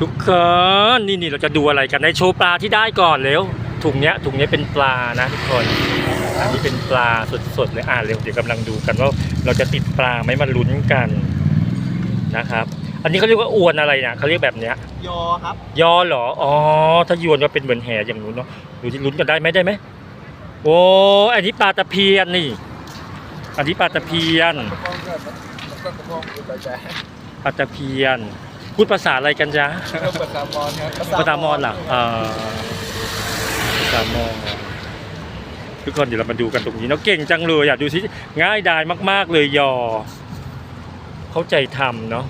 ทุกคนนี่นี่เราจะดูอะไรกันในโชว์ปลาที่ได้ก่อนเร็วถุงเนี้ยถุงเนี้ยเป็นปลานะทุกคน อันนี้เป็นปลาสดๆเลยอ่าเร็วเดี๋ยวกำลังดูกันว่าเราจะติดปลาไหมมาลุ้นกันนะครับ อันนี้เขาเรียกว่าอวนอะไรนะเขาเรียกแบบเนี้ยยอครับ ยอเหรออ๋อถ้ายวนก็เป็นเหมือนแห่อย่างนู้นเนาะดูที่ลุ้นกันได้ไหมได้ไหมโอ้อันนี้ปลาตะเพียนนี่ อันนี้ปลาตะเพียนปลาตะเพียน พูดภาษาอะไรกันจ๊ะภาษามอญครับภาษามอญเหรอเออภาษามอญทุกคนเดี๋ยวเรามาดูกันตรงนี้เนาะเก่งจังเลยอะดูสิง่ายดายมาก ๆ เลยยอ เข้าใจทำเนาะ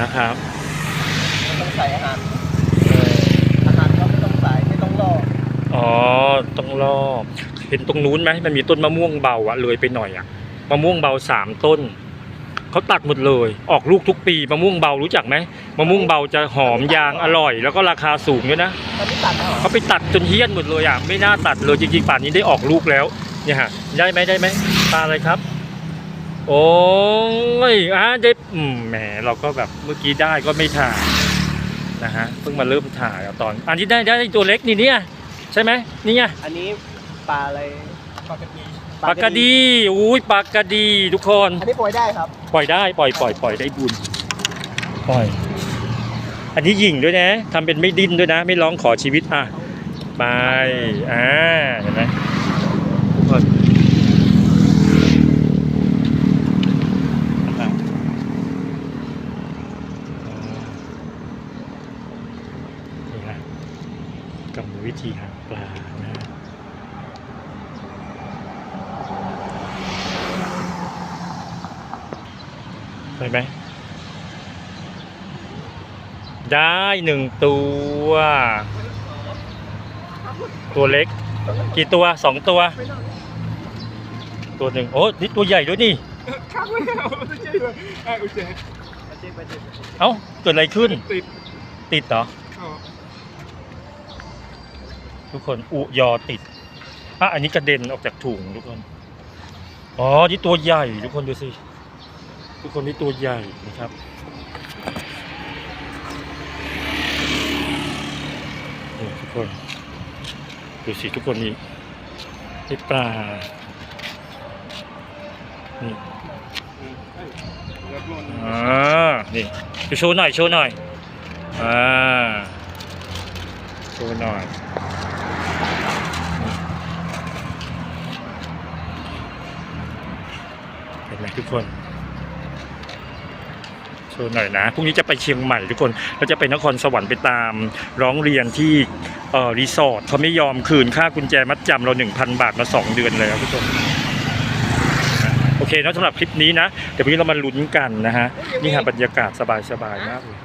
นะครับไม่ต้องใส่อาหารเอออาหารก็ไม่ต้องใส่ไม่ต้องล่ออ๋อต้องรอบเห็นตรงนู้นไหมมันมีต้นมะม่วงเบาอะเลยไปหน่อยอะมะม่วงเบาสามต้น เขาตัดหมดเลย ออกลูกทุกปีมะม่วงเบารู้จักไหมมะม่วงเบาจะหอมยางอร่อย แล้วก็ราคาสูงด้วยนะตอนนี้ตัดแล้วเหรอเขาไปตัดจนเฮี้ยนหมดเลยอะไม่น่าตัดเลยจริงๆป่านนี้ได้ออกลูกแล้วเนี่ยฮะได้ไหมได้ไหมปลาอะไรครับ โอ้ยอะได้อืมแหมเราก็แบบเมื่อกี้ได้ก็ไม่ถ่ายนะฮะเพิ่งมาเริ่มถ่ายเอาตอน อันนี้ได้ได้ตัวเล็กนี่เนี่ยใช่ไหมนี่ไงอันนี้ปลาอะไรปลากระดี ปลากระดีอุ้ยปลากระดีทุกคน อันนี้ปล่อยได้ครับปล่อยได้ปล่อยปล่อยปล่อยได้บุญปล่อย อันนี้ยิงด้วยนะทำเป็นไม่ดิ้นด้วยนะ ไม่ร้องขอชีวิตอะไปอ่าเห็นไหมทุกคนอะนี่ฮะกรรมวิธีหาปลานะ ได้ไหมได้หนึ่งตัว ตัวเล็ก กี่ตัวสองตัว ตัวหนึ่งโอ้นี่ตัวใหญ่ด้วยนี่ข้างไม่เอาไม่ใช่เลยอะโอเคมาเช็คมาเช็คเอ้าเกิดอะไรขึ้น ติด ติดเหรออ๋อทุกคนอุยอติดอะอันนี้กระเด็นออกจากถุงทุกคน อ๋อ นี่ตัวใหญ่ทุกคนดูสิ ทุกคนนี่ตัวใหญ่นะครับนี่ทุกคนดูสิทุกคนนี่นี่ปลานี่นอ่านี่โชว์หน่อยโชว์หน่อยอ่าโชว์หน่อยเห็นไหมทุกคน ชว์หน่อยนะพรุ่งนี้จะไปเชียงใหม่ทุกคนเราจะไปนครสวรรค์ไปตามร้องเรียนที่เอ่อรีสอร์ทเขาไม่ยอมคืนค่ากุญแจมัดจำเรา 1,000 บาทมา 2 เดือนแล้วทุกคนโอเคนะสำหรับคลิปนี้นะเดี๋ยวพรุ่งนี้เรามาลุ้นกันนะฮะนี่ค่ะบรรยากาศสบายๆมากเลย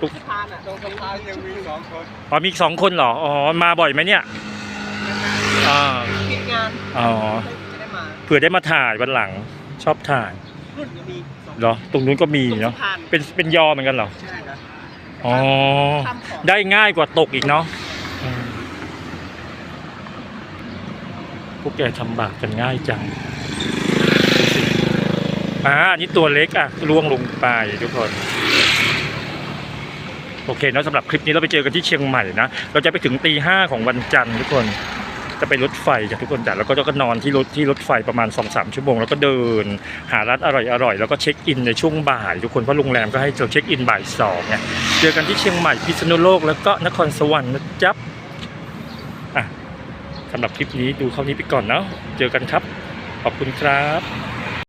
ตรงสะพานอะตรงสะพานยังมีสองคนอ๋อมีอีกสองคนเหรออ๋อมาบ่อยไหมเนี่ยอ่าคิดงานอ๋อจะได้มาเผื่อได้มาถ่ายวันหลังชอบถ่าย รุ่นยังมีสองเหรอ ตรงนู้นก็มีตรงเนาะสะพานเป็นเป็นยอเหมือนกันเหรอ ใช่ครับอ๋อข้ามของได้ง่ายกว่าตกอีกเนาะอืมพวกแกทำบาปกันง่ายจังดูสิอ่าอันนี้ตัวเล็กอะล่วงลงไปทุกคน โอเคเนอะสำหรับคลิปนี้เราไปเจอกันที่เชียงใหม่นะ เราจะไปถึงตีห้าของวันจันทร์ทุกคน จะไปรถไฟจากทุกคนจัดแล้วก็จะก็นอนที่รถที่รถไฟประมาณ2อสชั่วโมงแล้วก็เดิน หาร้านอร่อยๆแล้วก็เช็คอินในช่วงบ่าย ทุกคนเพราะโรงแรมก็ให้เราเช็คอินบ่ายสองไงเจอกันที่เชียงใหม่พิษณุโลกแล้วก็นครสวรรค์นะจ๊บอะสำหรับคลิปนี้ดูเข้านี้ไปก่อนเนาะเจอกันครับ ขอบคุณครับ